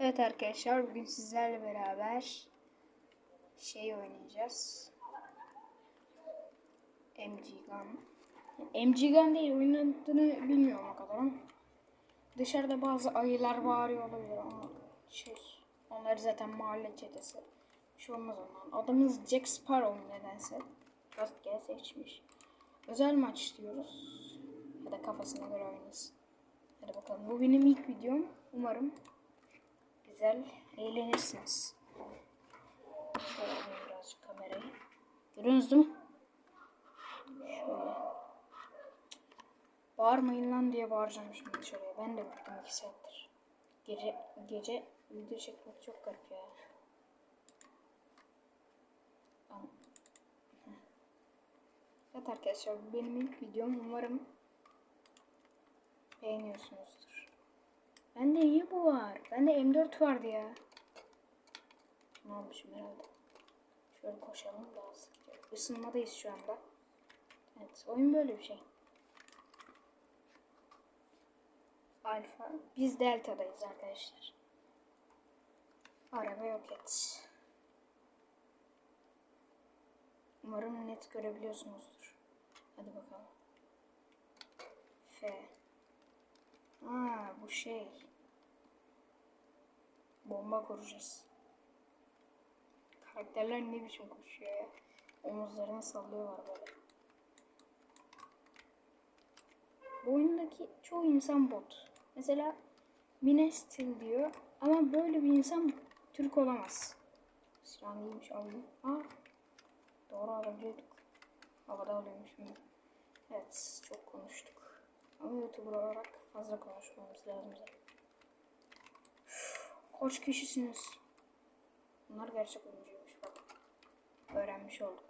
Evet arkadaşlar bugün sizlerle beraber şey oynayacağız. MG Gun. MG Gun değil oyunun adını bilmiyorum o kadar ama. Dışarıda bazı ayılar bağırıyor olabilir ama şey onlar zaten mahalle çetesi. Bir şey olmaz ondan. Adımız Jack Sparrow nedense. Rastgele seçmiş. Özel maç diyoruz. Ya da kafasına göre oynasın. Hadi bakalım. Bu benim ilk videom. Umarım güzel eğlenirsiniz. Şöyle birazcık kamerayı. Görüyorsunuz değil mi? Şöyle. Bağırmayın lan diye bağıracağım şimdi dışarıya. Ben de bıktım iki saattir. Gece, gece video çekmek çok garip ya. Evet arkadaşlar benim ilk videom. Umarım beğeniyorsunuzdur. Bende iyi bu var. Bende M4 vardı ya. Ne olmuşum herhalde. Şöyle koşalım daha sık. Isınmadayız şu anda. Evet oyun böyle bir şey. Alfa. Biz Delta'dayız arkadaşlar. Araba yok et. Umarım net görebiliyorsunuzdur. Hadi bakalım. F. Aa bu şey. Bomba kuracağız. Karakterler ne biçim koşuyor ya. Omuzlarını sallıyorlar böyle. Bu oyundaki çoğu insan bot. Mesela Minestil diyor ama böyle bir insan Türk olamaz. Silah neymiş alayım. Aa, doğru alabiliyorduk. Havada alıyormuş şimdi. Evet çok konuştuk. Ama YouTuber olarak fazla konuşmamız lazım zaten. Kaç kişisiniz? Bunlar gerçek oyuncuymuş bak. Öğrenmiş olduk.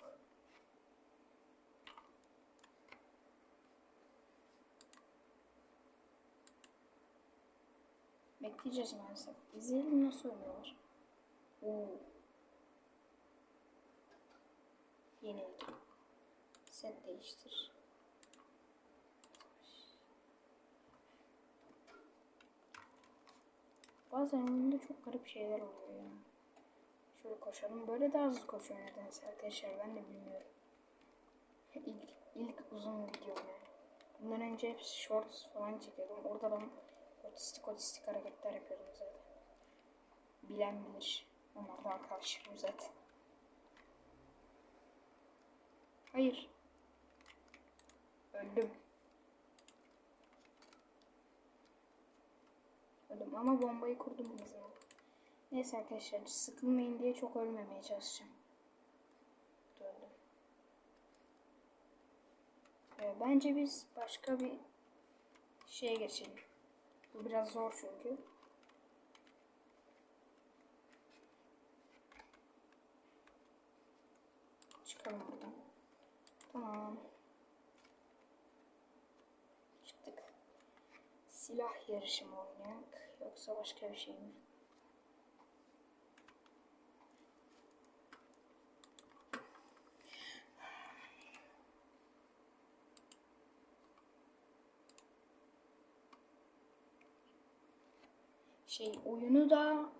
Bekleyeceğiz maalesef. İzleyelim nasıl oynuyorlar. Oo. Yenildi. Set değiştir. Bazen oyunda çok garip şeyler oluyor ya. Şöyle koşalım. Böyle daha hızlı koşuyor nedense arkadaşlar. Ben de bilmiyorum. İlk, ilk uzun video yani. Bundan önce hep shorts falan çekiyordum. Orada ben otistik otistik hareketler yapıyordum zaten. Bilen bilir. Onlar da arkadaşlarım zaten. Hayır. Öldüm. Öldüm ama bombayı kurdum en azından. Neyse arkadaşlar sıkılmayın diye çok ölmemeye çalışacağım. Öldüm. Ee, bence biz başka bir şeye geçelim. Bu biraz zor çünkü. Çıkalım buradan. Tamam. Çıktık. Silah yarışı mı oynayak yoksa başka bir şey mi? Şey oyunu da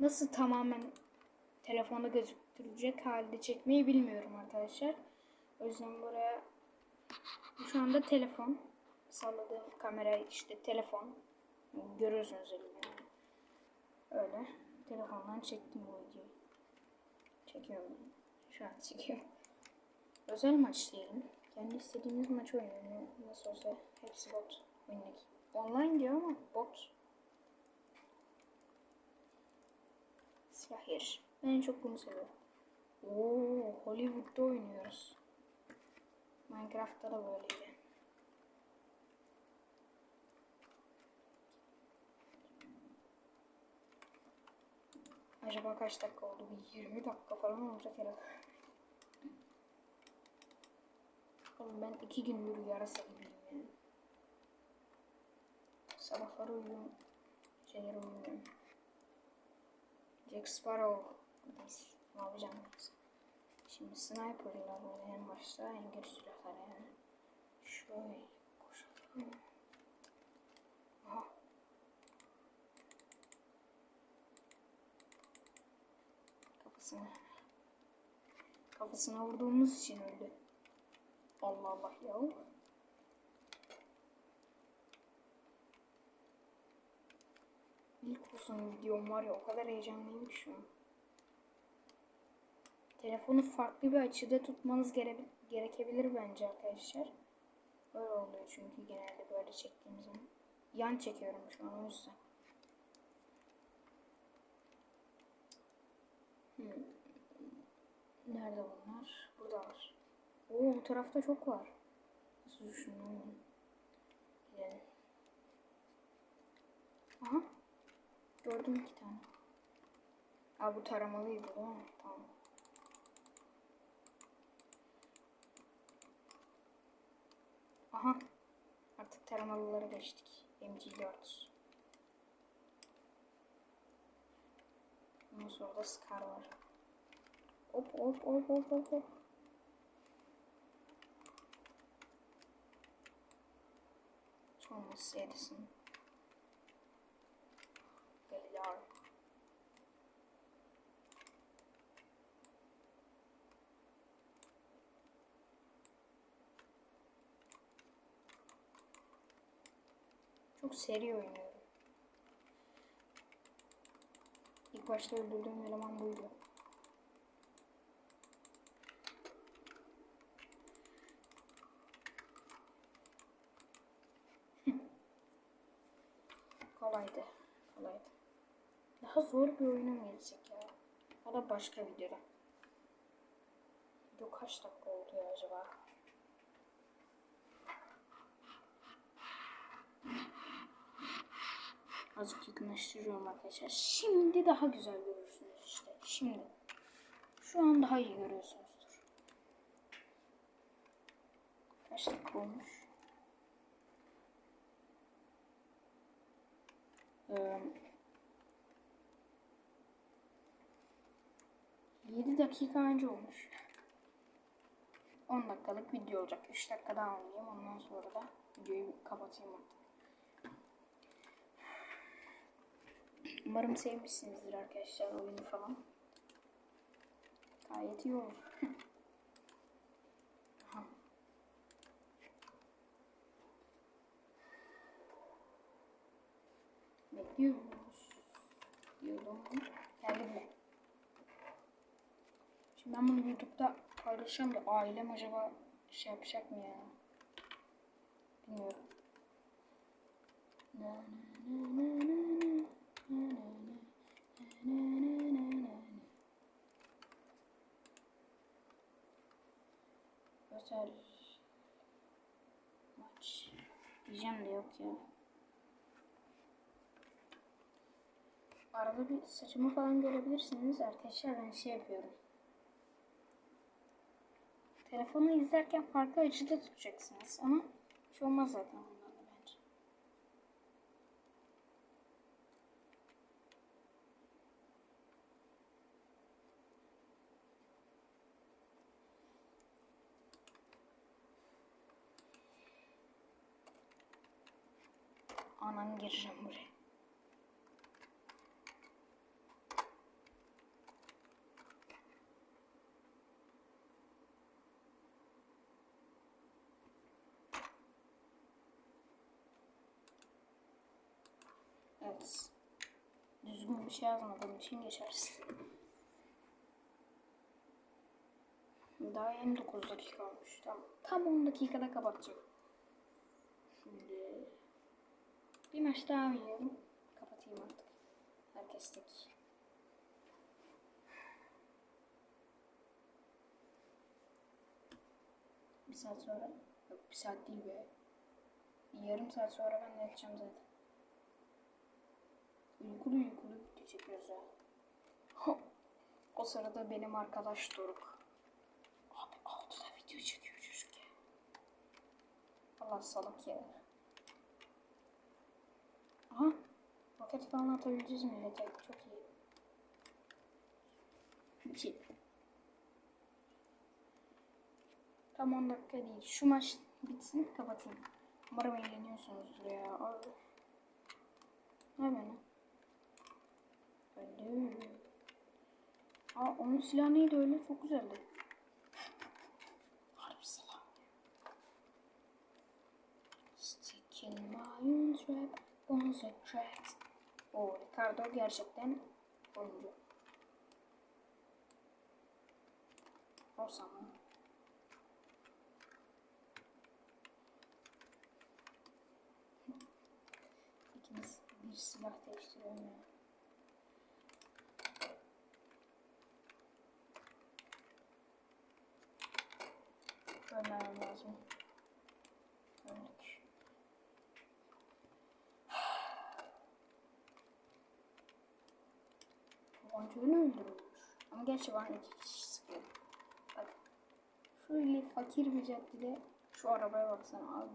nasıl tamamen telefonda gözüktürecek halde çekmeyi bilmiyorum arkadaşlar. O yüzden buraya şu anda telefon salladığım kamera işte telefon görüyorsunuz elimi. Öyle telefondan çektim bu videoyu. Çekiyorum. Şu an çekiyorum. Özel maç diyelim. Kendi istediğimiz maç oynayalım. Nasıl olsa hepsi bot oyundaki. Online diyor ama bot. Yarışı. Ben en çok bunu seviyorum. Oo, Hollywood'da oynuyoruz. Minecraft'ta da böyleydi. Acaba kaç dakika oldu? Bir 20 dakika falan olacak herhalde. Oğlum ben iki gündür yarasa gibiyim yani. Sabahları uyuyorum. Geceleri uyumuyorum. Jack Sparrow. Neyse, ne yapacağım neyse. Şimdi sniper'la en başta en kötü silahlar yani. Şöyle koşalım. Kafasına. Kafasına vurduğumuz için öldü. Allah Allah ya. İlk uzun videom var ya o kadar heyecanlıyım ki şu an. Telefonu farklı bir açıda tutmanız gere gerekebilir bence arkadaşlar. Öyle oluyor çünkü genelde böyle çektiğim zaman. Yan çekiyorum şu an o yüzden. Nerede bunlar? Buradalar. Oo bu tarafta çok var. Nasıl düşündüm? Gidelim. Aha. Gördüm iki tane. Aa bu taramalıydı değil mi? Tamam. Aha. Artık taramalılara geçtik. MG4. Ondan sonra da Scar var. Hop hop hop hop hop. Thomas Edison. Galileo. Çok seri oynuyorum. İlk başta öldürdüğüm eleman buydu. Kolaydı. Kolaydı. Daha zor bir oyuna mı geçsek ya? O da başka videoda. Video kaç dakika oldu ya acaba? Azıcık yakınlaştırıyorum arkadaşlar. Şimdi daha güzel görürsünüz işte. Şimdi. Şu an daha iyi görüyorsunuzdur. Kaç olmuş? Ee, 7 dakika önce olmuş. 10 dakikalık video olacak. 3 dakika daha oynayayım. Ondan sonra da videoyu kapatayım artık. Umarım sevmişsinizdir arkadaşlar oyunu falan. Gayet iyi olur. Bekliyoruz. Diyordum. Geldi bile. Şimdi ben bunu YouTube'da paylaşacağım da ailem acaba şey yapacak mı ya? Bilmiyorum. Na, na, na, na, na, Özel maç diyeceğim de yok ya. Arada bir saçımı falan görebilirsiniz arkadaşlar ben şey yapıyorum. Telefonu izlerken farklı açıda tutacaksınız ama hiç olmaz zaten bunlarla bence. Anan gireceğim buraya. Evet. Düzgün bir şey yazmadığım için geçersiz. Daha yeni 9 dakika olmuş. Tamam. Tam 10 dakikada kapatacağım. Şimdi bir maç daha oynayalım. Kapatayım artık. Herkes. Bir saat sonra. Yok bir saat değil be. Bir yarım saat sonra ben de yatacağım zaten. Uykulu uykulu video çekiyoruz o sırada benim arkadaş Doruk. Abi altıda video çekiyor çocuk ya. Allah salak ya. Aha. Roket falan atabileceğiz millete. Çok iyi. İki. Tam 10 dakika değil. Şu maç bitsin kapatayım. Umarım eğleniyorsunuzdur ya. Abi. Ne bana? Öldü. Aa onun silahı neydi öyle? Çok güzeldi. Harbi silah. My own trap, once a trap. O Ricardo gerçekten oyuncu. Rosa mı? İkimiz bir silah değiştiriyorum. Tabancayla öldürülmüş. Ama gerçi bana iki kişi sıkıyor. Bak. Şöyle fakir bir caddede şu arabaya baksana abi.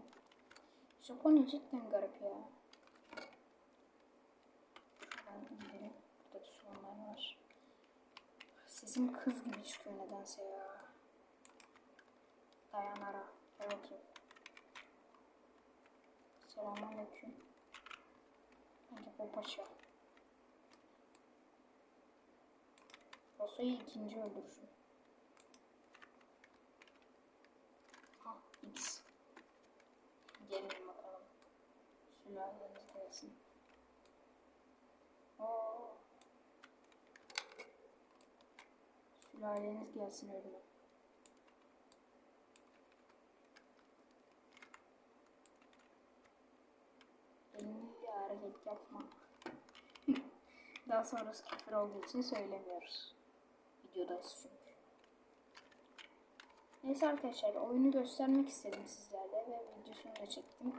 Japonya cidden garip ya. Şuradan. Burada da sorunlar var. Sesim kız gibi çıkıyor nedense ya. Dayan ara. Gel bakayım. Selamünaleyküm. Bence bu paşa. Rosa'yı ikinci öldürüşüm. Ha X. Gelin bakalım. Sülaleniz gelsin. Oo. Sülaleniz gelsin ölüme. Hareket yapma. Daha sonrası küfür olduğu için söylemiyoruz. Videodayız çünkü. Neyse arkadaşlar oyunu göstermek istedim sizlerle ve videosunu da çektim.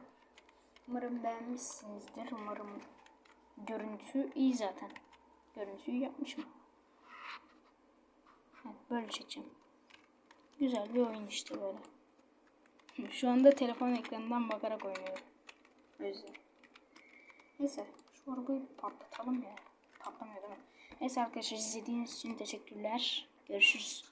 Umarım beğenmişsinizdir. Umarım görüntü iyi zaten. Görüntüyü yapmışım. Evet, böyle çekeceğim. Güzel bir oyun işte böyle. Şu anda telefon ekranından bakarak oynuyorum. O yüzden. Neyse şu arabayı patlatalım ya. Patlamıyor? Neyse arkadaşlar izlediğiniz için teşekkürler. Görüşürüz.